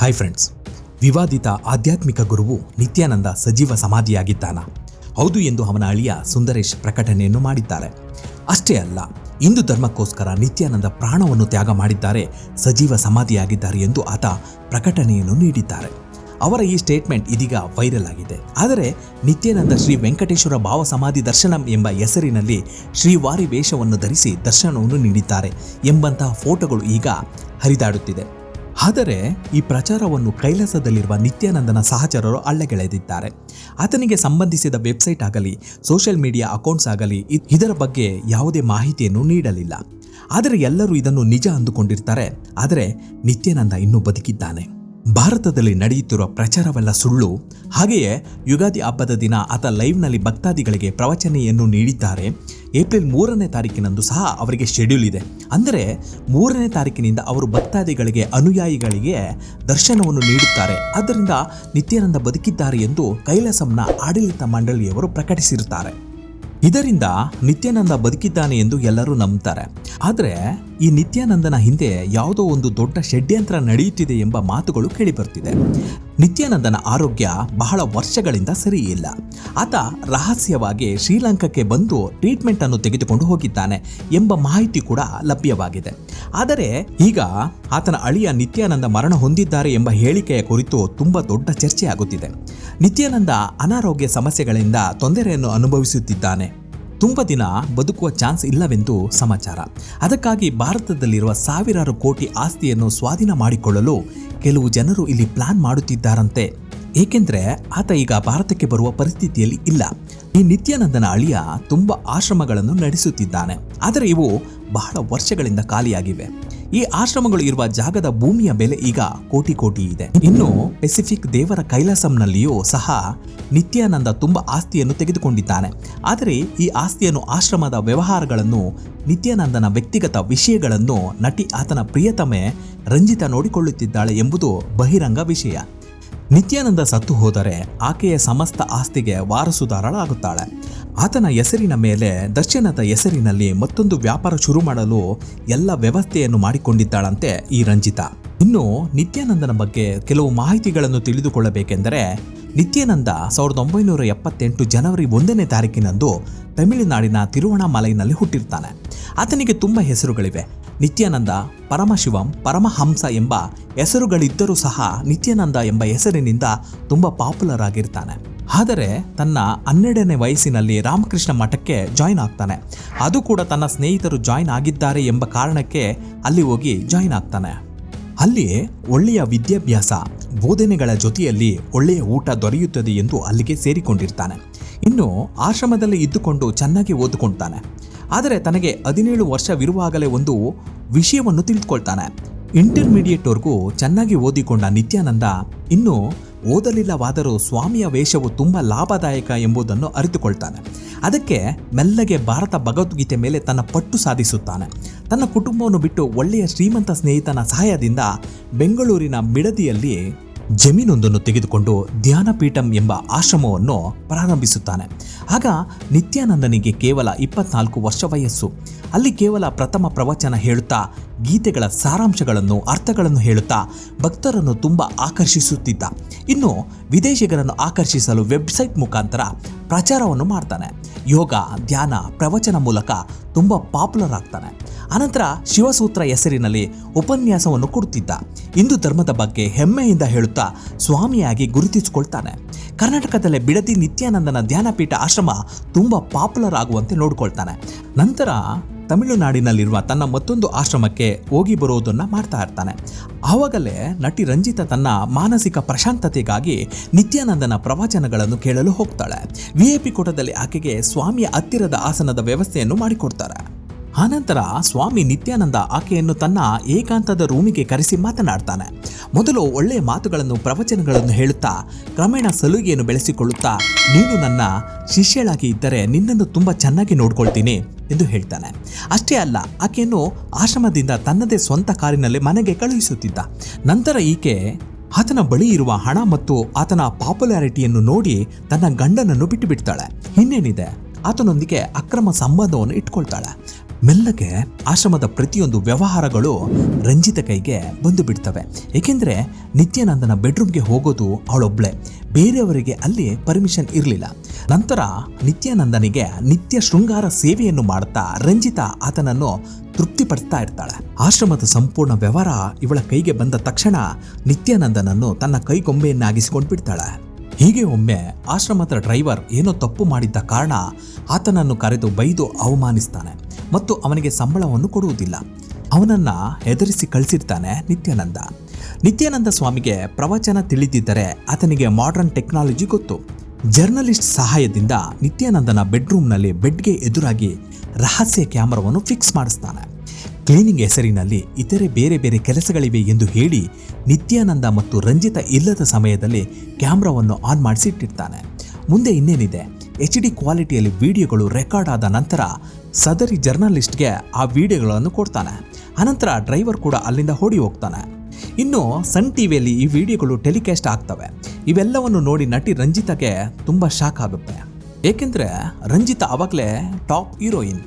Hi friends ವಿವಾದಿತ ಆಧ್ಯಾತ್ಮಿಕ ಗುರುವು ನಿತ್ಯಾನಂದ ಸಜೀವ ಸಮಾಧಿಯಾಗಿದ್ದಾನ. ಹೌದು ಎಂದು ಅವನ ಅಳಿಯ ಸುಂದರೇಶ್ ಪ್ರಕಟಣೆಯನ್ನು ಮಾಡಿದ್ದಾರೆ. ಅಷ್ಟೇ ಅಲ್ಲ, ಹಿಂದೂ ಧರ್ಮಕ್ಕೋಸ್ಕರ ನಿತ್ಯಾನಂದ ಪ್ರಾಣವನ್ನು ತ್ಯಾಗ ಮಾಡಿದ್ದಾರೆ, ಸಜೀವ ಸಮಾಧಿಯಾಗಿದ್ದಾರೆ ಎಂದು ಆತ ಪ್ರಕಟಣೆಯನ್ನು ನೀಡಿದ್ದಾರೆ. ಅವರ ಈ ಸ್ಟೇಟ್ಮೆಂಟ್ ಇದೀಗ ವೈರಲ್ ಆಗಿದೆ. ಆದರೆ, ನಿತ್ಯಾನಂದ ಶ್ರೀ ವೆಂಕಟೇಶ್ವರ ಭಾವ ಸಮಾಧಿ ದರ್ಶನಂ ಎಂಬ ಹೆಸರಿನಲ್ಲಿ ಶ್ರೀವಾರಿ ವೇಷವನ್ನು ಧರಿಸಿ ದರ್ಶನವನ್ನು ನೀಡಿದ್ದಾರೆ ಎಂಬಂತಹ ಫೋಟೋಗಳು ಈಗ ಹರಿದಾಡುತ್ತಿದೆ. ಆದರೆ ಈ ಪ್ರಚಾರವನ್ನು ಕೈಲಾಸದಲ್ಲಿರುವ ನಿತ್ಯಾನಂದನ ಸಹಚರರು ಅಲ್ಲಗೆಳೆದಿದ್ದಾರೆ. ಆತನಿಗೆ ಸಂಬಂಧಿಸಿದ ವೆಬ್ಸೈಟ್ ಆಗಲಿ, ಸೋಷಿಯಲ್ ಮೀಡಿಯಾ ಅಕೌಂಟ್ಸ್ ಆಗಲಿ ಇದರ ಬಗ್ಗೆ ಯಾವುದೇ ಮಾಹಿತಿಯನ್ನು ನೀಡಲಿಲ್ಲ. ಆದರೆ ಎಲ್ಲರೂ ಇದನ್ನು ನಿಜ ಅಂದುಕೊಂಡಿರ್ತಾರೆ. ಆದರೆ ನಿತ್ಯಾನಂದ ಇನ್ನೂ ಬದುಕಿದ್ದಾನೆ. ಭಾರತದಲ್ಲಿ ನಡೆಯುತ್ತಿರುವ ಪ್ರಚಾರವೆಲ್ಲ ಸುಳ್ಳು. ಹಾಗೆಯೇ ಯುಗಾದಿ ಹಬ್ಬದ ದಿನ ಆತ ಲೈವ್ನಲ್ಲಿ ಭಕ್ತಾದಿಗಳಿಗೆ ಪ್ರವಚನೆಯನ್ನು ನೀಡಿದ್ದಾರೆ. ಏಪ್ರಿಲ್ ಮೂರನೇ ತಾರೀಕಿನಂದು ಸಹ ಅವರಿಗೆ ಶೆಡ್ಯೂಲ್ ಇದೆ. ಅಂದರೆ ಮೂರನೇ ತಾರೀಕಿನಿಂದ ಅವರು ಭಕ್ತಾದಿಗಳಿಗೆ, ಅನುಯಾಯಿಗಳಿಗೆ ದರ್ಶನವನ್ನು ನೀಡುತ್ತಾರೆ. ಆದ್ದರಿಂದ ನಿತ್ಯಾನಂದ ಬದುಕಿದ್ದಾರೆ ಎಂದು ಕೈಲಾಸಂನ ಆಡಳಿತ ಮಂಡಳಿಯವರು ಪ್ರಕಟಿಸಿರುತ್ತಾರೆ. ಇದರಿಂದ ನಿತ್ಯಾನಂದ ಬದುಕಿದ್ದಾನೆ ಎಂದು ಎಲ್ಲರೂ ನಂಬುತ್ತಾರೆ ಆದರೆ ಈ ನಿತ್ಯಾನಂದನ ಹಿಂದೆ ಯಾವುದೋ ಒಂದು ದೊಡ್ಡ ಷಡ್ಯಂತ್ರ ನಡೆಯುತ್ತಿದೆ ಎಂಬ ಮಾತುಗಳು ಕೇಳಿಬರ್ತಿದೆ ನಿತ್ಯಾನಂದನ ಆರೋಗ್ಯ ಬಹಳ ವರ್ಷಗಳಿಂದ ಸರಿಯಿಲ್ಲ. ಆತ ರಹಸ್ಯವಾಗಿ ಶ್ರೀಲಂಕಾಕ್ಕೆ ಬಂದು ಟ್ರೀಟ್ಮೆಂಟ್ ಅನ್ನು ತೆಗೆದುಕೊಂಡು ಹೋಗಿದ್ದಾನೆ ಎಂಬ ಮಾಹಿತಿ ಕೂಡ ಲಭ್ಯವಾಗಿದೆ. ಆದರೆ ಈಗ ಆತನ ಅಳಿಯ ನಿತ್ಯಾನಂದ ಮರಣ ಹೊಂದಿದ್ದಾರೆ ಎಂಬ ಹೇಳಿಕೆಯ ಕುರಿತು ತುಂಬಾ ದೊಡ್ಡ ಚರ್ಚೆ ಆಗುತ್ತಿದೆ ನಿತ್ಯಾನಂದ ಅನಾರೋಗ್ಯ ಸಮಸ್ಯೆಗಳಿಂದ ತೊಂದರೆಯನ್ನು ಅನುಭವಿಸುತ್ತಿದ್ದಾನೆ. ತುಂಬ ದಿನ ಬದುಕುವ ಚಾನ್ಸ್ ಇಲ್ಲವೆಂದು ಸಮಾಚಾರ. ಅದಕ್ಕಾಗಿ ಭಾರತದಲ್ಲಿರುವ ಸಾವಿರಾರು ಕೋಟಿ ಆಸ್ತಿಯನ್ನು ಸ್ವಾಧೀನ ಮಾಡಿಕೊಳ್ಳಲು ಕೆಲವು ಜನರು ಇಲ್ಲಿ ಪ್ಲಾನ್ ಮಾಡುತ್ತಿದ್ದಾರಂತೆ. ಏಕೆಂದರೆ ಆತ ಈಗ ಭಾರತಕ್ಕೆ ಬರುವ ಪರಿಸ್ಥಿತಿಯಲ್ಲಿ ಇಲ್ಲ. ಈ ನಿತ್ಯಾನಂದನ ಅಳಿಯ ತುಂಬ ಆಶ್ರಮಗಳನ್ನು ನಡೆಸುತ್ತಿದ್ದಾನೆ. ಆದರೆ ಇವು ಬಹಳ ವರ್ಷಗಳಿಂದ ಖಾಲಿಯಾಗಿವೆ. ಈ ಆಶ್ರಮಗಳು ಇರುವ ಜಾಗದ ಭೂಮಿಯ ಬೆಲೆ ಈಗ ಕೋಟಿ ಕೋಟಿ ಇದೆ. ಇನ್ನು ಪೆಸಿಫಿಕ್ ದೇವರ ಕೈಲಾಸಂನಲ್ಲಿಯೂ ಸಹ ನಿತ್ಯಾನಂದ ತುಂಬಾ ಆಸ್ತಿಯನ್ನು ತೆಗೆದುಕೊಂಡಿದ್ದಾನೆ. ಆದರೆ ಈ ಆಸ್ತಿಯನ್ನು ಆಶ್ರಮದ ವ್ಯವಹಾರಗಳನ್ನು, ನಿತ್ಯಾನಂದನ ವ್ಯಕ್ತಿಗತ ವಿಷಯಗಳನ್ನು ನಟಿ ಆತನ ಪ್ರಿಯತಮೆ ರಂಜಿತಾ ನೋಡಿಕೊಳ್ಳುತ್ತಿದ್ದಾಳೆ ಎಂಬುದು ಬಹಿರಂಗ ವಿಷಯ. ನಿತ್ಯಾನಂದ ಸತ್ತು ಹೋದರೆ ಆಕೆಯ ಸಮಸ್ತ ಆಸ್ತಿಗೆ ವಾರಸುದಾರಳಾಗುತ್ತಾಳೆ. ಆತನ ಹೆಸರಿನ ಮೇಲೆ ದರ್ಶನದ ಹೆಸರಿನಲ್ಲಿ ಮತ್ತೊಂದು ವ್ಯಾಪಾರ ಶುರು ಮಾಡಲು ಎಲ್ಲ ವ್ಯವಸ್ಥೆಯನ್ನು ಮಾಡಿಕೊಂಡಿದ್ದಾಳಂತೆ ಈ ರಂಜಿತಾ. ಇನ್ನು ನಿತ್ಯಾನಂದನ ಬಗ್ಗೆ ಕೆಲವು ಮಾಹಿತಿಗಳನ್ನು ತಿಳಿದುಕೊಳ್ಳಬೇಕೆಂದರೆ, ನಿತ್ಯಾನಂದ ಸಾವಿರದ ಒಂಬೈನೂರ ಎಪ್ಪತ್ತೆಂಟು ಜನವರಿ ಒಂದನೇ ತಾರೀಕಿನಂದು ತಮಿಳುನಾಡಿನ ತಿರುವಣಾಮಲೈನಲ್ಲಿ ಹುಟ್ಟಿರ್ತಾನೆ. ಆತನಿಗೆ ತುಂಬ ಹೆಸರುಗಳಿವೆ. ನಿತ್ಯಾನಂದ, ಪರಮಶಿವಂ, ಪರಮಹಂಸ ಎಂಬ ಹೆಸರುಗಳಿದ್ದರೂ ಸಹ ನಿತ್ಯಾನಂದ ಎಂಬ ಹೆಸರಿನಿಂದ ತುಂಬ ಪಾಪ್ಯುಲರ್ ಆಗಿರ್ತಾನೆ. ಆದರೆ ತನ್ನ ಹನ್ನೆರಡನೇ ವಯಸ್ಸಿನಲ್ಲಿ ರಾಮಕೃಷ್ಣ ಮಠಕ್ಕೆ ಜಾಯಿನ್ ಆಗ್ತಾನೆ. ಅದು ಕೂಡ ತನ್ನ ಸ್ನೇಹಿತರು ಜಾಯಿನ್ ಆಗಿದ್ದಾರೆ ಎಂಬ ಕಾರಣಕ್ಕೆ ಅಲ್ಲಿ ಹೋಗಿ ಜಾಯಿನ್ ಆಗ್ತಾನೆ. ಅಲ್ಲಿ ಒಳ್ಳೆಯ ವಿದ್ಯಾಭ್ಯಾಸ, ಬೋಧನೆಗಳ ಜೊತೆಯಲ್ಲಿ ಒಳ್ಳೆಯ ಊಟ ದೊರೆಯುತ್ತದೆ ಎಂದು ಅಲ್ಲಿಗೆ ಸೇರಿಕೊಂಡಿರ್ತಾನೆ. ಇನ್ನು ಆಶ್ರಮದಲ್ಲಿ ಇದ್ದುಕೊಂಡು ಚೆನ್ನಾಗಿ ಓದಿಕೊಳ್ತಾನೆ ಆದರೆ ತನಗೆ ಹದಿನೇಳು ವರ್ಷವಿರುವಾಗಲೇ ಒಂದು ವಿಷಯವನ್ನು ತಿಳಿದುಕೊಳ್ತಾನೆ. ಇಂಟರ್ಮೀಡಿಯೇಟ್ವರೆಗೂ ಚೆನ್ನಾಗಿ ಓದಿಕೊಂಡ ನಿತ್ಯಾನಂದ ಇನ್ನು ಓದಲಿಲ್ಲವಾದರೂ ಸ್ವಾಮಿಯ ವೇಷವು ತುಂಬ ಲಾಭದಾಯಕ ಎಂಬುದನ್ನು ಅರಿತುಕೊಳ್ತಾನೆ. ಅದಕ್ಕೆ ಮೆಲ್ಲಗೆ ಭಾರತ ಭಗವದ್ಗೀತೆ ಮೇಲೆ ತನ್ನ ಪಟ್ಟು ಸಾಧಿಸುತ್ತಾನೆ. ತನ್ನ ಕುಟುಂಬವನ್ನು ಬಿಟ್ಟು ಒಳ್ಳೆಯ ಶ್ರೀಮಂತ ಸ್ನೇಹಿತನ ಸಹಾಯದಿಂದ ಬೆಂಗಳೂರಿನ ಮಿಡದಿಯಲ್ಲಿ ಜಮೀನೊಂದನ್ನು ತೆಗೆದುಕೊಂಡು ಧ್ಯಾನಪೀಠಂ ಎಂಬ ಆಶ್ರಮವನ್ನು ಪ್ರಾರಂಭಿಸುತ್ತಾನೆ. ಆಗ ನಿತ್ಯಾನಂದನಿಗೆ ಕೇವಲ ಇಪ್ಪತ್ನಾಲ್ಕು ವರ್ಷ ವಯಸ್ಸು. ಅಲ್ಲಿ ಕೇವಲ ಪ್ರಥಮ ಪ್ರವಚನ ಹೇಳುತ್ತಾ, ಗೀತೆಗಳ ಸಾರಾಂಶಗಳನ್ನು, ಅರ್ಥಗಳನ್ನು ಹೇಳುತ್ತಾ, ಭಕ್ತರನ್ನು ತುಂಬ ಆಕರ್ಷಿಸುತ್ತಿದ್ದ. ಇನ್ನು ವಿದೇಶಿಗರನ್ನು ಆಕರ್ಷಿಸಲು ವೆಬ್ಸೈಟ್ ಮುಖಾಂತರ ಪ್ರಚಾರವನ್ನು ಮಾಡ್ತಾನೆ. ಯೋಗ, ಧ್ಯಾನ, ಪ್ರವಚನ ಮೂಲಕ ತುಂಬ ಪಾಪ್ಯುಲರ್ ಆಗ್ತಾನೆ. ಅನಂತರ ಶಿವಸೂತ್ರ ಹೆಸರಿನಲ್ಲಿ ಉಪನ್ಯಾಸವನ್ನು ಕೊಡುತ್ತಿದ್ದ ಹಿಂದೂ ಧರ್ಮದ ಬಗ್ಗೆ ಹೆಮ್ಮೆಯಿಂದ ಹೇಳುತ್ತಾ ಸ್ವಾಮಿಯಾಗಿ ಗುರುತಿಸಿಕೊಳ್ತಾನೆ. ಕರ್ನಾಟಕದಲ್ಲೇ ಬಿಡದಿ ನಿತ್ಯಾನಂದನ ಧ್ಯಾನಪೀಠ ಆಶ್ರಮ ತುಂಬ ಪಾಪ್ಯುಲರ್ ಆಗುವಂತೆ ನೋಡಿಕೊಳ್ತಾನೆ. ನಂತರ ತಮಿಳುನಾಡಿನಲ್ಲಿರುವ ತನ್ನ ಮತ್ತೊಂದು ಆಶ್ರಮಕ್ಕೆ ಹೋಗಿ ಬರುವುದನ್ನು ಮಾಡ್ತಾ ಇರ್ತಾನೆ. ಆವಾಗಲೇ ನಟಿ ರಂಜಿತಾ ತನ್ನ ಮಾನಸಿಕ ಪ್ರಶಾಂತತೆಗಾಗಿ ನಿತ್ಯಾನಂದನ ಪ್ರವಚನಗಳನ್ನು ಕೇಳಲು ಹೋಗ್ತಾಳೆ. ವಿ ಐ ಪಿ ಕೂಟದಲ್ಲಿ ಆಕೆಗೆ ಸ್ವಾಮಿಯ ಹತ್ತಿರದ ಆಸನದ ವ್ಯವಸ್ಥೆಯನ್ನು ಮಾಡಿಕೊಡ್ತಾರೆ. ಆನಂತರ ಸ್ವಾಮಿ ನಿತ್ಯಾನಂದ ಆಕೆಯನ್ನು ತನ್ನ ಏಕಾಂತದ ರೂಮಿಗೆ ಕರೆಸಿ ಮಾತನಾಡ್ತಾನೆ. ಮೊದಲು ಒಳ್ಳೆಯ ಮಾತುಗಳನ್ನು ಪ್ರವಚನಗಳನ್ನು ಹೇಳುತ್ತಾ, ಕ್ರಮೇಣ ಸಲುಗೆಯನ್ನು ಬೆಳೆಸಿಕೊಳ್ಳುತ್ತಾ, ನೀನು ನನ್ನ ಶಿಷ್ಯಳಾಗಿ ಇದ್ದರೆ ನಿನ್ನನ್ನು ತುಂಬ ಚೆನ್ನಾಗಿ ನೋಡ್ಕೊಳ್ತೀನಿ ಎಂದು ಹೇಳ್ತಾನೆ. ಅಷ್ಟೇ ಅಲ್ಲ, ಆಕೆಯನ್ನು ಆಶ್ರಮದಿಂದ ತನ್ನದೇ ಸ್ವಂತ ಕಾರಿನಲ್ಲಿ ಮನೆಗೆ ಕಳುಹಿಸುತ್ತಿದ್ದ. ನಂತರ ಈಕೆ ಆತನ ಬಳಿ ಇರುವ ಹಣ ಮತ್ತು ಆತನ ಪಾಪ್ಯುಲಾರಿಟಿಯನ್ನು ನೋಡಿ ತನ್ನ ಗಂಡನನ್ನು ಬಿಟ್ಟು ಬಿಡ್ತಾಳೆ ಇನ್ನೇನಿದೆ? ಆತನೊಂದಿಗೆ ಅಕ್ರಮ ಸಂಬಂಧವನ್ನು ಇಟ್ಕೊಳ್ತಾಳೆ. ಮೆಲ್ಲಗೆ ಆಶ್ರಮದ ಪ್ರತಿಯೊಂದು ವ್ಯವಹಾರಗಳು ರಂಜಿತ ಕೈಗೆ ಬಂದು ಬಿಡ್ತವೆ. ಏಕೆಂದರೆ ನಿತ್ಯಾನಂದನ ಬೆಡ್ರೂಮ್ಗೆ ಹೋಗೋದು ಅವಳೊಬ್ಳೆ. ಬೇರೆಯವರಿಗೆ ಅಲ್ಲಿ ಪರ್ಮಿಷನ್ ಇರಲಿಲ್ಲ. ನಂತರ ನಿತ್ಯಾನಂದನಿಗೆ ನಿತ್ಯ ಶೃಂಗಾರ ಸೇವೆಯನ್ನು ಮಾಡ್ತಾ ರಂಜಿತ ಆತನನ್ನು ತೃಪ್ತಿಪಡಿಸ್ತಾ ಇರ್ತಾಳೆ. ಆಶ್ರಮದ ಸಂಪೂರ್ಣ ವ್ಯವಹಾರ ಇವಳ ಕೈಗೆ ಬಂದ ತಕ್ಷಣ ನಿತ್ಯಾನಂದನನ್ನು ತನ್ನ ಕೈಗೊಂಬೆಯನ್ನಾಗಿಸಿಕೊಂಡು ಬಿಡ್ತಾಳೆ. ಹೀಗೆ ಒಮ್ಮೆ ಆಶ್ರಮದ ಡ್ರೈವರ್ ಏನೋ ತಪ್ಪು ಮಾಡಿದ್ದ ಕಾರಣ ಆತನನ್ನು ಕರೆದು ಬೈದು ಅವಮಾನಿಸ್ತಾನೆ. ಮತ್ತು ಅವನಿಗೆ ಸಂಬಳವನ್ನು ಕೊಡುವುದಿಲ್ಲ. ಅವನನ್ನ ಹೆದರಿಸಿ ಕಳಿಸಿರ್ತಾನೆ ನಿತ್ಯಾನಂದ. ನಿತ್ಯಾನಂದ ಸ್ವಾಮಿಗೆ ಪ್ರವಚನ ತಿಳಿದಿದ್ದರೆ ಆತನಿಗೆ ಮಾಡರ್ನ್ ಟೆಕ್ನಾಲಜಿ ಗೊತ್ತು. ಜರ್ನಲಿಸ್ಟ್ ಸಹಾಯದಿಂದ ನಿತ್ಯಾನಂದನ ಬೆಡ್ರೂಮ್ನಲ್ಲಿ ಬೆಡ್ಗೆ ಎದುರಾಗಿ ರಹಸ್ಯ ಕ್ಯಾಮರಾವನ್ನು ಫಿಕ್ಸ್ ಮಾಡಿಸ್ತಾನೆ. ಕ್ಲೀನಿಂಗ್ ಹೆಸರಿನಲ್ಲಿ ಇತರೆ ಬೇರೆ ಬೇರೆ ಕೆಲಸಗಳಿವೆ ಎಂದು ಹೇಳಿ ನಿತ್ಯಾನಂದ ಮತ್ತು ರಂಜಿತ ಇಲ್ಲದ ಸಮಯದಲ್ಲಿ ಕ್ಯಾಮ್ರಾವನ್ನು ಆನ್ ಮಾಡಿಸಿಟ್ಟಿರ್ತಾನೆ. ಮುಂದೆ ಇನ್ನೇನಿದೆ? ಎಚ್ ಡಿ ಕ್ವಾಲಿಟಿಯಲ್ಲಿ ವಿಡಿಯೋಗಳು ರೆಕಾರ್ಡ್ ಆದ ನಂತರ ಸದರಿ ಜರ್ನಲಿಸ್ಟ್ಗೆ ಆ ವಿಡಿಯೋಗಳನ್ನು ಕೊಡ್ತಾನೆ. ಅನಂತರ ಡ್ರೈವರ್ ಕೂಡ ಅಲ್ಲಿಂದ ಓಡಿ ಹೋಗ್ತಾನೆ. ಇನ್ನು ಸನ್ ಟಿವಿಯಲ್ಲಿ ಈ ವಿಡಿಯೋಗಳು ಟೆಲಿಕಾಸ್ಟ್ ಆಗ್ತವೆ. ಇವೆಲ್ಲವನ್ನು ನೋಡಿ ನಟಿ ರಂಜಿತಾಗೆ ತುಂಬ ಶಾಕ್ ಆಗುತ್ತೆ. ಏಕೆಂದರೆ ರಂಜಿತಾ ಆವಾಗಲೇ ಟಾಪ್ ಹೀರೋಯಿನ್.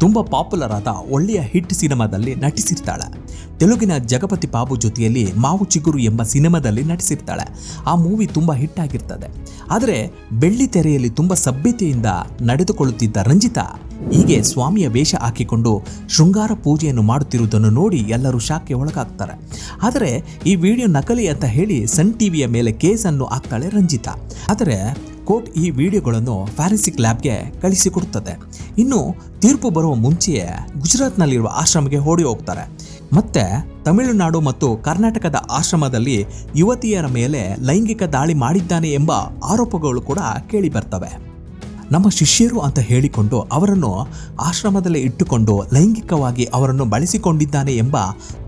ತುಂಬ ಪಾಪ್ಯುಲರ್ ಆದ ಒಳ್ಳೆಯ ಹಿಟ್ ಸಿನಿಮಾದಲ್ಲಿ ನಟಿಸಿರ್ತಾಳೆ. ತೆಲುಗಿನ ಜಗಪತಿ ಬಾಬು ಜೊತೆಯಲ್ಲಿ ಮಾವು ಚಿಗುರು ಎಂಬ ಸಿನಿಮಾದಲ್ಲಿ ನಟಿಸಿರ್ತಾಳೆ. ಆ ಮೂವಿ ತುಂಬ ಹಿಟ್ ಆಗಿರ್ತದೆ. ಆದರೆ ಬೆಳ್ಳಿ ತೆರೆಯಲ್ಲಿ ತುಂಬ ಸಭ್ಯತೆಯಿಂದ ನಡೆದುಕೊಳ್ಳುತ್ತಿದ್ದ ರಂಜಿತಾ ಹೀಗೆ ಸ್ವಾಮಿಯ ವೇಷ ಹಾಕಿಕೊಂಡು ಶೃಂಗಾರ ಪೂಜೆಯನ್ನು ಮಾಡುತ್ತಿರುವುದನ್ನು ನೋಡಿ ಎಲ್ಲರೂ ಶಾಕ್ಗೆ ಒಳಗಾಗ್ತಾರೆ. ಆದರೆ ಈ ವಿಡಿಯೋ ನಕಲಿ ಅಂತ ಹೇಳಿ ಸನ್ ಟಿವಿಯ ಮೇಲೆ ಕೇಸನ್ನು ಹಾಕ್ತಾಳೆ ರಂಜಿತಾ. ಆದರೆ ಕೋರ್ಟ್ ಈ ವಿಡಿಯೋಗಳನ್ನು ಫ್ಯಾರೆನ್ಸಿಕ್ ಲ್ಯಾಬ್ಗೆ ಕಳಿಸಿಕೊಡುತ್ತದೆ. ಇನ್ನು ತೀರ್ಪು ಬರುವ ಮುಂಚೆಯೇ ಗುಜರಾತ್ನಲ್ಲಿರುವ ಆಶ್ರಮಕ್ಕೆ ಓಡಿ ಹೋಗ್ತಾರೆ. ಮತ್ತೆ ತಮಿಳುನಾಡು ಮತ್ತು ಕರ್ನಾಟಕದ ಆಶ್ರಮದಲ್ಲಿ ಯುವತಿಯರ ಮೇಲೆ ಲೈಂಗಿಕ ದಾಳಿ ಮಾಡಿದ್ದಾನೆ ಎಂಬ ಆರೋಪಗಳು ಕೂಡ ಕೇಳಿ ಬರ್ತವೆ. ನಮ್ಮ ಶಿಷ್ಯರು ಅಂತ ಹೇಳಿಕೊಂಡು ಅವರನ್ನು ಆಶ್ರಮದಲ್ಲಿ ಇಟ್ಟುಕೊಂಡು ಲೈಂಗಿಕವಾಗಿ ಅವರನ್ನು ಬಳಸಿಕೊಂಡಿದ್ದಾನೆ ಎಂಬ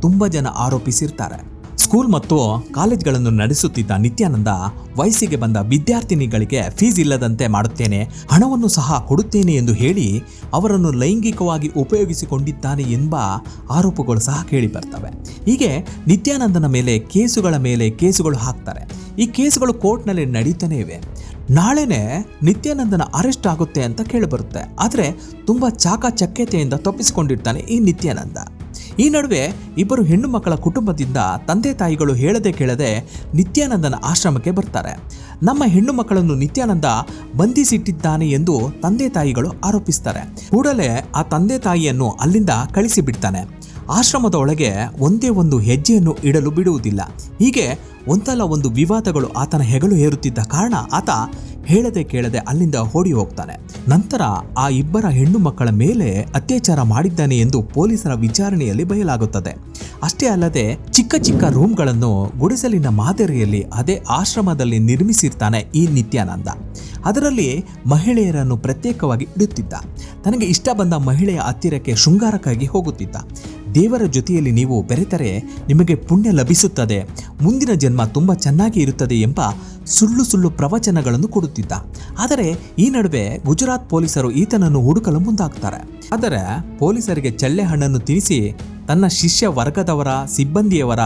ತುಂಬ ಜನ ಆರೋಪಿಸಿರ್ತಾರೆ. ಸ್ಕೂಲ್ ಮತ್ತು ಕಾಲೇಜ್ಗಳನ್ನು ನಡೆಸುತ್ತಿದ್ದ ನಿತ್ಯಾನಂದ ವಯಸ್ಸಿಗೆ ಬಂದ ವಿದ್ಯಾರ್ಥಿನಿಗಳಿಗೆ ಫೀಸ್ ಇಲ್ಲದಂತೆ ಮಾಡುತ್ತೇನೆ, ಹಣವನ್ನು ಸಹ ಕೊಡುತ್ತೇನೆ ಎಂದು ಹೇಳಿ ಅವರನ್ನು ಲೈಂಗಿಕವಾಗಿ ಉಪಯೋಗಿಸಿಕೊಂಡಿದ್ದಾನೆ ಎಂಬ ಆರೋಪಗಳು ಸಹ ಕೇಳಿ ಬರ್ತವೆ ಹೀಗೆ ನಿತ್ಯಾನಂದನ ಮೇಲೆ ಕೇಸುಗಳ ಮೇಲೆ ಕೇಸುಗಳು ಹಾಕ್ತಾರೆ. ಈ ಕೇಸುಗಳು ಕೋರ್ಟ್ನಲ್ಲಿ ನಡೀತಾನೇ ಇವೆ. ನಾಳೆನೆ ನಿತ್ಯಾನಂದನ ಅರೆಸ್ಟ್ ಆಗುತ್ತೆ ಅಂತ ಕೇಳಿಬರುತ್ತೆ. ಆದರೆ ತುಂಬ ಚಾಕಚಕ್ಯತೆಯಿಂದ ತಪ್ಪಿಸಿಕೊಂಡಿರ್ತಾನೆ ಈ ನಿತ್ಯಾನಂದ. ಈ ನಡುವೆ ಇಬ್ಬರು ಹೆಣ್ಣು ಮಕ್ಕಳ ಕುಟುಂಬದಿಂದ ತಂದೆ ತಾಯಿಗಳು ಹೇಳದೆ ಕೇಳದೆ ನಿತ್ಯಾನಂದನ ಆಶ್ರಮಕ್ಕೆ ಬರ್ತಾರೆ. ನಮ್ಮ ಹೆಣ್ಣು ಮಕ್ಕಳನ್ನು ನಿತ್ಯಾನಂದ ಬಂಧಿಸಿಟ್ಟಿದ್ದಾನೆ ಎಂದು ತಂದೆ ತಾಯಿಗಳು ಆರೋಪಿಸ್ತಾರೆ. ಕೂಡಲೇ ಆ ತಂದೆ ತಾಯಿಯನ್ನು ಅಲ್ಲಿಂದ ಕಳಿಸಿಬಿಡ್ತಾನೆ. ಆಶ್ರಮದ ಒಳಗೆ ಒಂದೇ ಒಂದು ಹೆಜ್ಜೆಯನ್ನು ಇಡಲು ಬಿಡುವುದಿಲ್ಲ. ಹೀಗೆ ಒಂದಲ್ಲ ಒಂದು ವಿವಾದಗಳು ಆತನ ಹೆಗಲು ಏರುತ್ತಿದ್ದ ಕಾರಣ ಆತ ಹೇಳದೆ ಕೇಳದೆ ಅಲ್ಲಿಂದ ಓಡಿ ಹೋಗ್ತಾನೆ. ನಂತರ ಆ ಇಬ್ಬರ ಹೆಣ್ಣು ಮಕ್ಕಳ ಮೇಲೆ ಅತ್ಯಾಚಾರ ಮಾಡಿದ್ದಾನೆ ಎಂದು ಪೊಲೀಸರ ವಿಚಾರಣೆಯಲ್ಲಿ ಬಯಲಾಗುತ್ತದೆ. ಅಷ್ಟೇ ಅಲ್ಲದೆ ಚಿಕ್ಕ ಚಿಕ್ಕ ರೂಮ್ಗಳನ್ನು ಗುಡಿಸಲಿನ ಮಾದರಿಯಲ್ಲಿ ಅದೇ ಆಶ್ರಮದಲ್ಲಿ ನಿರ್ಮಿಸಿರ್ತಾನೆ ಈ ನಿತ್ಯಾನಂದ. ಅದರಲ್ಲಿ ಮಹಿಳೆಯರನ್ನು ಪ್ರತ್ಯೇಕವಾಗಿ ಇಡುತ್ತಿದ್ದ. ತನಗೆ ಇಷ್ಟ ಬಂದ ಮಹಿಳೆಯ ಹತ್ತಿರಕ್ಕೆ ಶೃಂಗಾರಕ್ಕಾಗಿ ಹೋಗುತ್ತಿದ್ದ. ದೇವರ ಜೊತೆಯಲ್ಲಿ ನೀವು ಬೆರೆತರೆ ನಿಮಗೆ ಪುಣ್ಯ ಲಭಿಸುತ್ತದೆ. ಮುಂದಿನ ಜನ್ಮ ತುಂಬ ಚೆನ್ನಾಗಿ ಇರುತ್ತದೆ ಎಂಬ ಸುಳ್ಳು ಸುಳ್ಳು ಪ್ರವಚನಗಳನ್ನು ಕೊಡುತ್ತಿದ್ದ. ಆದರೆ ಈ ನಡುವೆ ಗುಜರಾತ್ ಪೊಲೀಸರು ಈತನನ್ನು ಹುಡುಕಲು ಮುಂದಾಗ್ತಾರೆ. ಆದರೆ ಪೊಲೀಸರಿಗೆ ಚಳ್ಳೆ ಹಣ್ಣನ್ನು ತಿನ್ನಿಸಿ ತನ್ನ ಶಿಷ್ಯ ವರ್ಗದವರ, ಸಿಬ್ಬಂದಿಯವರ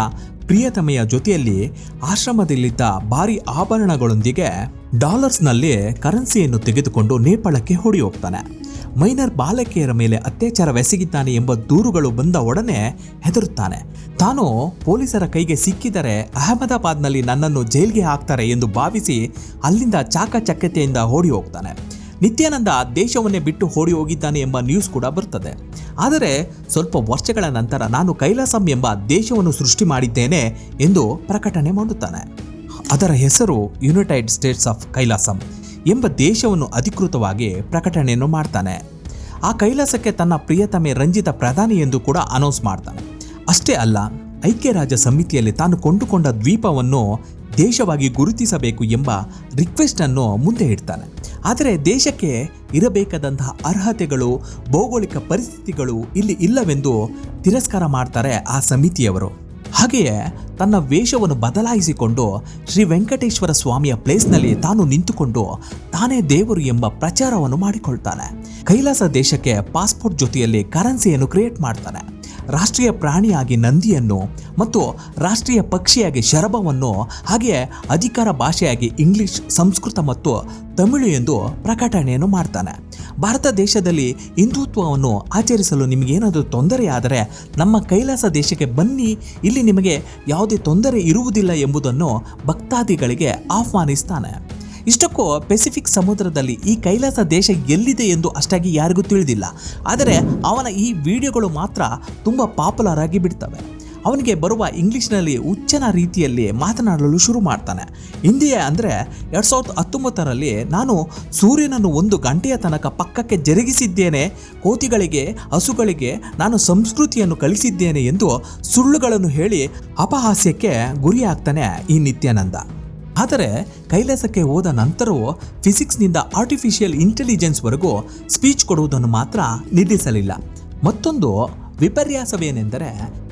ಪ್ರಿಯತಮೆಯ ಜೊತೆಯಲ್ಲಿ ಆಶ್ರಮದಲ್ಲಿದ್ದ ಭಾರಿ ಆಭರಣಗಳೊಂದಿಗೆ ಡಾಲರ್ಸ್ನಲ್ಲಿ ಕರೆನ್ಸಿಯನ್ನು ತೆಗೆದುಕೊಂಡು ನೇಪಾಳಕ್ಕೆ ಹೊಡೆಯೋಗ್ತಾನೆ. ಮೈನರ್ ಬಾಲಕಿಯರ ಮೇಲೆ ಅತ್ಯಾಚಾರವೆಸಗಿದ್ದಾನೆ ಎಂಬ ದೂರುಗಳು ಬಂದ ಒಡನೆ ಹೆದರುತ್ತಾನೆ. ತಾನು ಪೊಲೀಸರ ಕೈಗೆ ಸಿಕ್ಕಿದರೆ ಅಹಮದಾಬಾದ್ನಲ್ಲಿ ನನ್ನನ್ನು ಜೈಲ್ಗೆ ಹಾಕ್ತಾರೆ ಎಂದು ಭಾವಿಸಿ ಅಲ್ಲಿಂದ ಚಾಕಚಕ್ಯತೆಯಿಂದ ಓಡಿ ಹೋಗ್ತಾನೆ. ನಿತ್ಯಾನಂದ ದೇಶವನ್ನೇ ಬಿಟ್ಟು ಓಡಿ ಹೋಗಿದ್ದಾನೆ ಎಂಬ ನ್ಯೂಸ್ ಕೂಡ ಬರ್ತದೆ. ಆದರೆ ಸ್ವಲ್ಪ ವರ್ಷಗಳ ನಂತರ ನಾನು ಕೈಲಾಸಂ ಎಂಬ ದೇಶವನ್ನು ಸೃಷ್ಟಿ ಮಾಡಿದ್ದೇನೆ ಎಂದು ಪ್ರಕಟಣೆ ಮಾಡುತ್ತಾನೆ. ಅದರ ಹೆಸರು ಯುನೈಟೆಡ್ ಸ್ಟೇಟ್ಸ್ ಆಫ್ ಕೈಲಾಸಂ ಎಂಬ ದೇಶವನ್ನು ಅಧಿಕೃತವಾಗಿ ಪ್ರಕಟಣೆಯನ್ನು ಮಾಡ್ತಾನೆ. ಆ ಕೈಲಾಸಕ್ಕೆ ತನ್ನ ಪ್ರಿಯತಮೆ ರಂಜಿತ ಪ್ರಧಾನಿ ಎಂದು ಕೂಡ ಅನೌನ್ಸ್ ಮಾಡ್ತಾನೆ. ಅಷ್ಟೇ ಅಲ್ಲ, ಐಕ್ಯರಾಜ್ಯ ಸಮಿತಿಯಲ್ಲಿ ತಾನು ಕೊಂಡುಕೊಂಡ ದ್ವೀಪವನ್ನು ದೇಶವಾಗಿ ಗುರುತಿಸಬೇಕು ಎಂಬ ರಿಕ್ವೆಸ್ಟ್ ಅನ್ನು ಮುಂದೆ ಇಡ್ತಾನೆ. ಆದರೆ ದೇಶಕ್ಕೆ ಇರಬೇಕಾದಂತಹ ಅರ್ಹತೆಗಳು, ಭೌಗೋಳಿಕ ಪರಿಸ್ಥಿತಿಗಳು ಇಲ್ಲಿ ಇಲ್ಲವೆಂದು ತಿರಸ್ಕಾರ ಮಾಡ್ತಾರೆ ಆ ಸಮಿತಿಯವರು. ಹಾಗೆಯೇ ತನ್ನ ವೇಷವನ್ನು ಬದಲಾಯಿಸಿಕೊಂಡು ಶ್ರೀ ವೆಂಕಟೇಶ್ವರ ಸ್ವಾಮಿಯ ಪ್ಲೇಸ್ನಲ್ಲಿ ತಾನು ನಿಂತುಕೊಂಡು ತಾನೇ ದೇವರು ಎಂಬ ಪ್ರಚಾರವನ್ನು ಮಾಡಿಕೊಳ್ತಾನೆ. ಕೈಲಾಸ ದೇಶಕ್ಕೆ ಪಾಸ್ಪೋರ್ಟ್ ಜೊತೆಯಲ್ಲಿ ಕರೆನ್ಸಿಯನ್ನು ಕ್ರಿಯೇಟ್ ಮಾಡ್ತಾನೆ. ರಾಷ್ಟ್ರೀಯ ಪ್ರಾಣಿಯಾಗಿ ನಂದಿಯನ್ನು ಮತ್ತು ರಾಷ್ಟ್ರೀಯ ಪಕ್ಷಿಯಾಗಿ ಶರಭವನ್ನು ಹಾಗೆಯೇ ಅಧಿಕಾರ ಭಾಷೆಯಾಗಿ ಇಂಗ್ಲಿಷ್, ಸಂಸ್ಕೃತ ಮತ್ತು ತಮಿಳು ಎಂದು ಪ್ರಕಟಣೆಯನ್ನು ಮಾಡ್ತಾನೆ. ಭಾರತ ದೇಶದಲ್ಲಿ ಹಿಂದುತ್ವವನ್ನು ಆಚರಿಸಲು ನಿಮಗೇನಾದರೂ ತೊಂದರೆಯಾದರೆ ನಮ್ಮ ಕೈಲಾಸ ದೇಶಕ್ಕೆ ಬನ್ನಿ, ಇಲ್ಲಿ ನಿಮಗೆ ಯಾವುದೇ ತೊಂದರೆ ಇರುವುದಿಲ್ಲ ಎಂಬುದನ್ನು ಭಕ್ತಾದಿಗಳಿಗೆ ಆಹ್ವಾನಿಸ್ತಾನೆ. ಇಷ್ಟಕ್ಕೂ ಪೆಸಿಫಿಕ್ ಸಮುದ್ರದಲ್ಲಿ ಈ ಕೈಲಾಸ ದೇಶ ಎಲ್ಲಿದೆ ಎಂದು ಅಷ್ಟಾಗಿ ಯಾರಿಗೂ ತಿಳಿದಿಲ್ಲ. ಆದರೆ ಅವನ ಈ ವಿಡಿಯೋಗಳು ಮಾತ್ರ ತುಂಬ ಪಾಪ್ಯುಲರ್ ಆಗಿ ಬಿಡ್ತವೆ. ಅವನಿಗೆ ಬರುವ ಇಂಗ್ಲೀಷ್ನಲ್ಲಿ ಉಚ್ಚನ ರೀತಿಯಲ್ಲಿ ಮಾತನಾಡಲು ಶುರು ಮಾಡ್ತಾನೆ. ಹಿಂದಿಯೇ ಅಂದರೆ ಎರಡು ಸಾವಿರದ ಹತ್ತೊಂಬತ್ತರಲ್ಲಿ ನಾನು ಸೂರ್ಯನನ್ನು ಒಂದು ಗಂಟೆಯ ತನಕ ಪಕ್ಕಕ್ಕೆ ಜರುಗಿಸಿದ್ದೇನೆ. ಕೋತಿಗಳಿಗೆ, ಹಸುಗಳಿಗೆ ನಾನು ಸಂಸ್ಕೃತಿಯನ್ನು ಕಲಿಸಿದ್ದೇನೆ ಎಂದು ಸುಳ್ಳುಗಳನ್ನು ಹೇಳಿ ಅಪಹಾಸ್ಯಕ್ಕೆ ಗುರಿಯಾಗ್ತಾನೆ ಈ ನಿತ್ಯಾನಂದ. ಆದರೆ ಕೈಲಾಸಕ್ಕೆ ಹೋದ ನಂತರವೂ ಫಿಸಿಕ್ಸ್ನಿಂದ ಆರ್ಟಿಫಿಷಿಯಲ್ ಇಂಟೆಲಿಜೆನ್ಸ್ವರೆಗೂ ಸ್ಪೀಚ್ ಕೊಡುವುದನ್ನು ಮಾತ್ರ ನಿಲ್ಲಿಸಲಿಲ್ಲ. ಮತ್ತೊಂದು ವಿಪರ್ಯಾಸವೇನೆಂದರೆ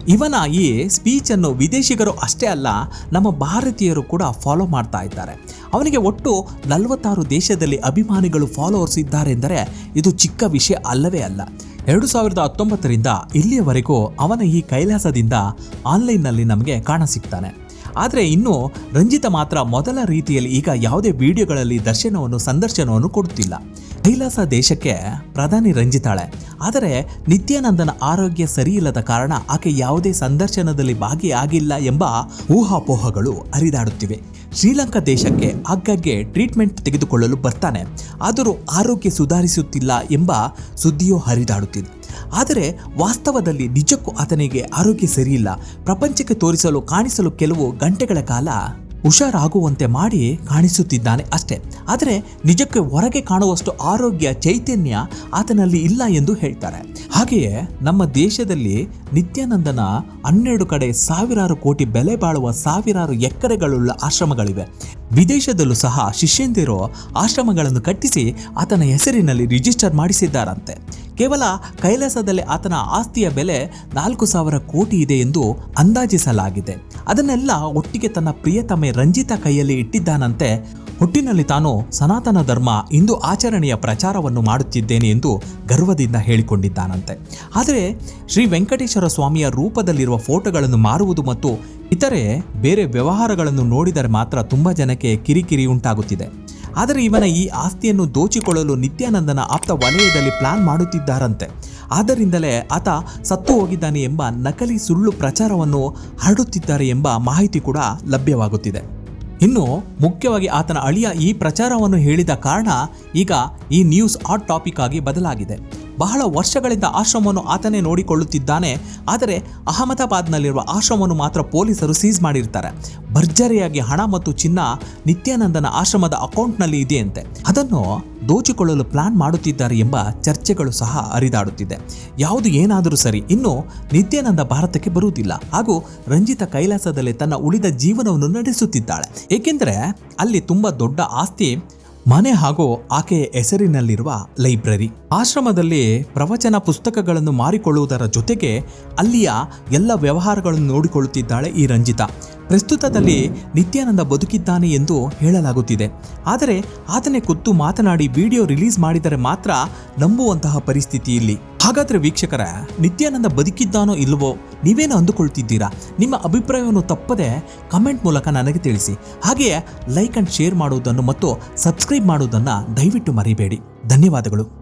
ಇವನ ಈ ಸ್ಪೀಚನ್ನು ವಿದೇಶಿಗರು ಅಷ್ಟೇ ಅಲ್ಲ, ನಮ್ಮ ಭಾರತೀಯರು ಕೂಡ ಫಾಲೋ ಮಾಡ್ತಾ ಇದ್ದಾರೆ. ಅವನಿಗೆ ಒಟ್ಟು ನಲವತ್ತಾರು ದೇಶದಲ್ಲಿ ಅಭಿಮಾನಿಗಳು ಫಾಲೋವರ್ಸ್ ಇದ್ದಾರೆ ಎಂದರೆ ಇದು ಚಿಕ್ಕ ವಿಷಯ ಅಲ್ಲವೇ ಅಲ್ಲ. ಎರಡು ಸಾವಿರದ ಹತ್ತೊಂಬತ್ತರಿಂದ ಇಲ್ಲಿಯವರೆಗೂ ಅವನ ಈ ಕೈಲಾಸದಿಂದ ಆನ್ಲೈನ್ನಲ್ಲಿ ನಮಗೆ ಕಾಣಸಿಗ್ತಾನೆ ಆದರೆ ಇನ್ನು ರಂಜಿತ ಮಾತ್ರ ಮೊದಲ ರೀತಿಯಲ್ಲಿ ಈಗ ಯಾವುದೇ ವಿಡಿಯೋಗಳಲ್ಲಿ ದರ್ಶನವನ್ನು, ಸಂದರ್ಶನವನ್ನು ಕೊಡುತ್ತಿಲ್ಲ. ಕೈಲಾಸ ದೇಶಕ್ಕೆ ಪ್ರಧಾನಿ ರಂಜಿತಾಳೆ. ಆದರೆ ನಿತ್ಯಾನಂದನ ಆರೋಗ್ಯ ಸರಿಯಿಲ್ಲದ ಕಾರಣ ಆಕೆ ಯಾವುದೇ ಸಂದರ್ಶನದಲ್ಲಿ ಭಾಗಿಯಾಗಿಲ್ಲ ಎಂಬ ಊಹಾಪೋಹಗಳು ಹರಿದಾಡುತ್ತಿವೆ. ಶ್ರೀಲಂಕಾ ದೇಶಕ್ಕೆ ಆಗಾಗ್ಗೆ ಟ್ರೀಟ್ಮೆಂಟ್ ತೆಗೆದುಕೊಳ್ಳಲು ಬರ್ತಾನೆ. ಆದರೂ ಆರೋಗ್ಯ ಸುಧಾರಿಸುತ್ತಿಲ್ಲ ಎಂಬ ಸುದ್ದಿಯೂ ಹರಿದಾಡುತ್ತಿದೆ. ಆದರೆ ವಾಸ್ತವದಲ್ಲಿ ನಿಜಕ್ಕೂ ಆತನಿಗೆ ಆರೋಗ್ಯ ಸರಿಯಿಲ್ಲ. ಪ್ರಪಂಚಕ್ಕೆ ತೋರಿಸಲು ಕಾಣಿಸಲು ಕೆಲವು ಗಂಟೆಗಳ ಕಾಲ ಹುಷಾರಾಗುವಂತೆ ಮಾಡಿ ಕಾಣಿಸುತ್ತಿದ್ದಾನೆ ಅಷ್ಟೇ. ಆದರೆ ನಿಜಕ್ಕೆ ಹೊರಗೆ ಕಾಣುವಷ್ಟು ಆರೋಗ್ಯ, ಚೈತನ್ಯ ಆತನಲ್ಲಿ ಇಲ್ಲ ಎಂದು ಹೇಳ್ತಾರೆ. ಹಾಗೆಯೇ ನಮ್ಮ ದೇಶದಲ್ಲಿ ನಿತ್ಯಾನಂದನ ಹನ್ನೆರಡು ಕಡೆ ಸಾವಿರಾರು ಕೋಟಿ ಬೆಲೆ ಬಾಳುವ ಸಾವಿರಾರು ಎಕರೆಗಳುಳ್ಳ ಆಶ್ರಮಗಳಿವೆ. ವಿದೇಶದಲ್ಲೂ ಸಹ ಶಿಷ್ಯಂದಿರು ಆಶ್ರಮಗಳನ್ನು ಕಟ್ಟಿಸಿ ಆತನ ಹೆಸರಿನಲ್ಲಿ ರಿಜಿಸ್ಟರ್ ಮಾಡಿಸಿದ್ದಾರಂತೆ. ಕೇವಲ ಕೈಲಾಸದಲ್ಲಿ ಆತನ ಆಸ್ತಿಯ ಬೆಲೆ ನಾಲ್ಕು ಸಾವಿರ ಕೋಟಿ ಇದೆ ಎಂದು ಅಂದಾಜಿಸಲಾಗಿದೆ. ಅದನ್ನೆಲ್ಲ ಒಟ್ಟಿಗೆ ತನ್ನ ಪ್ರಿಯತಮೆ ರಂಜಿತಾ ಕೈಯಲ್ಲಿ ಇಟ್ಟಿದ್ದಾನಂತೆ. ಹುಟ್ಟಿನಲ್ಲಿ ತಾನು ಸನಾತನ ಧರ್ಮ ಇಂದು ಆಚರಣೆಯ ಪ್ರಚಾರವನ್ನು ಮಾಡುತ್ತಿದ್ದೇನೆ ಎಂದು ಗರ್ವದಿಂದ ಹೇಳಿಕೊಂಡಿದ್ದಾನಂತೆ. ಆದರೆ ಶ್ರೀ ವೆಂಕಟೇಶ್ವರ ಸ್ವಾಮಿಯ ರೂಪದಲ್ಲಿರುವ ಫೋಟೋಗಳನ್ನು ಮಾರುವುದು ಮತ್ತು ಇತರೆ ಬೇರೆ ವ್ಯವಹಾರಗಳನ್ನು ನೋಡಿದರೆ ಮಾತ್ರ ತುಂಬ ಜನಕ್ಕೆ ಕಿರಿಕಿರಿ ಉಂಟಾಗುತ್ತಿದೆ. ಆದರೆ ಇವನ ಈ ಆಸ್ತಿಯನ್ನು ದೋಚಿಕೊಳ್ಳಲು ನಿತ್ಯಾನಂದನ ಆಪ್ತ ವಲಯದಲ್ಲಿ ಪ್ಲಾನ್ ಮಾಡುತ್ತಿದ್ದಾರಂತೆ. ಆದ್ದರಿಂದಲೇ ಆತ ಸತ್ತು ಹೋಗಿದ್ದಾನೆ ಎಂಬ ನಕಲಿ ಸುಳ್ಳು ಪ್ರಚಾರವನ್ನು ಹರಡುತ್ತಿದ್ದಾರೆ ಎಂಬ ಮಾಹಿತಿ ಕೂಡ ಲಭ್ಯವಾಗುತ್ತಿದೆ. ಇನ್ನು ಮುಖ್ಯವಾಗಿ ಆತನ ಅಳಿಯ ಈ ಪ್ರಚಾರವನ್ನು ಹೇಳಿದ ಕಾರಣ ಈಗ ಈ ನ್ಯೂಸ್ ಹಾಟ್ ಟಾಪಿಕ್ ಆಗಿ ಬದಲಾಗಿದೆ. ಬಹಳ ವರ್ಷಗಳಿಂದ ಆಶ್ರಮವನ್ನು ಆತನೇ ನೋಡಿಕೊಳ್ಳುತ್ತಿದ್ದಾನೆ, ಆದರೆ ಅಹಮದಾಬಾದ್ನಲ್ಲಿರುವ ಆಶ್ರಮವನ್ನು ಮಾತ್ರ ಪೊಲೀಸರು ಸೀಸ್ ಮಾಡಿರ್ತಾರೆ. ಭರ್ಜರಿಯಾಗಿ ಹಣ ಮತ್ತು ಚಿನ್ನ ನಿತ್ಯಾನಂದನ ಆಶ್ರಮದ ಅಕೌಂಟ್ನಲ್ಲಿ ಇದೆಯಂತೆ. ಅದನ್ನು ದೋಚಿಕೊಳ್ಳಲು ಪ್ಲಾನ್ ಮಾಡುತ್ತಿದ್ದಾರೆ ಎಂಬ ಚರ್ಚೆಗಳು ಸಹ ಹರಿದಾಡುತ್ತಿದೆ. ಯಾವುದು ಏನಾದರೂ ಸರಿ, ಇನ್ನು ನಿತ್ಯಾನಂದ ಭಾರತಕ್ಕೆ ಬರುವುದಿಲ್ಲ. ಹಾಗೂ ರಂಜಿತ ಕೈಲಾಸದಲ್ಲಿ ತನ್ನ ಉಳಿದ ಜೀವನವನ್ನು ನಡೆಸುತ್ತಿದ್ದಾಳೆ. ಏಕೆಂದರೆ ಅಲ್ಲಿ ತುಂಬ ದೊಡ್ಡ ಆಸ್ತಿ, ಮನೆ ಹಾಗೂ ಆಕೆಯ ಹೆಸರಿನಲ್ಲಿರುವ ಲೈಬ್ರರಿ. ಆಶ್ರಮದಲ್ಲಿ ಪ್ರವಚನ ಪುಸ್ತಕಗಳನ್ನು ಮಾರಿಕೊಳ್ಳುವುದರ ಜೊತೆಗೆ ಅಲ್ಲಿಯ ಎಲ್ಲ ವ್ಯವಹಾರಗಳನ್ನು ನೋಡಿಕೊಳ್ಳುತ್ತಿದ್ದಾಳೆ ಈ ರಂಜಿತಾ. ಪ್ರಸ್ತುತದಲ್ಲಿ ನಿತ್ಯಾನಂದ ಬದುಕಿದ್ದಾನೆ ಎಂದು ಹೇಳಲಾಗುತ್ತಿದೆ. ಆದರೆ ಆತನೇ ಕುತ್ತು ಮಾತನಾಡಿ ವಿಡಿಯೋ ರಿಲೀಸ್ ಮಾಡಿದರೆ ಮಾತ್ರ ನಂಬುವಂತಹ ಪರಿಸ್ಥಿತಿ ಇಲ್ಲಿ. ಹಾಗಾದರೆ ವೀಕ್ಷಕರ, ನಿತ್ಯಾನಂದ ಬದುಕಿದ್ದಾನೋ ಇಲ್ಲವೋ ನೀವೇನು ಅಂದುಕೊಳ್ತಿದ್ದೀರಾ? ನಿಮ್ಮ ಅಭಿಪ್ರಾಯವನ್ನು ತಪ್ಪದೆ ಕಮೆಂಟ್ ಮೂಲಕ ನನಗೆ ತಿಳಿಸಿ. ಹಾಗೆಯೇ ಲೈಕ್ ಅಂಡ್ ಶೇರ್ ಮಾಡುವುದನ್ನು ಮತ್ತು ಸಬ್ಸ್ಕ್ರೈಬ್ ಮಾಡುವುದನ್ನು ದಯವಿಟ್ಟು ಮರಿಬೇಡಿ. ಧನ್ಯವಾದಗಳು.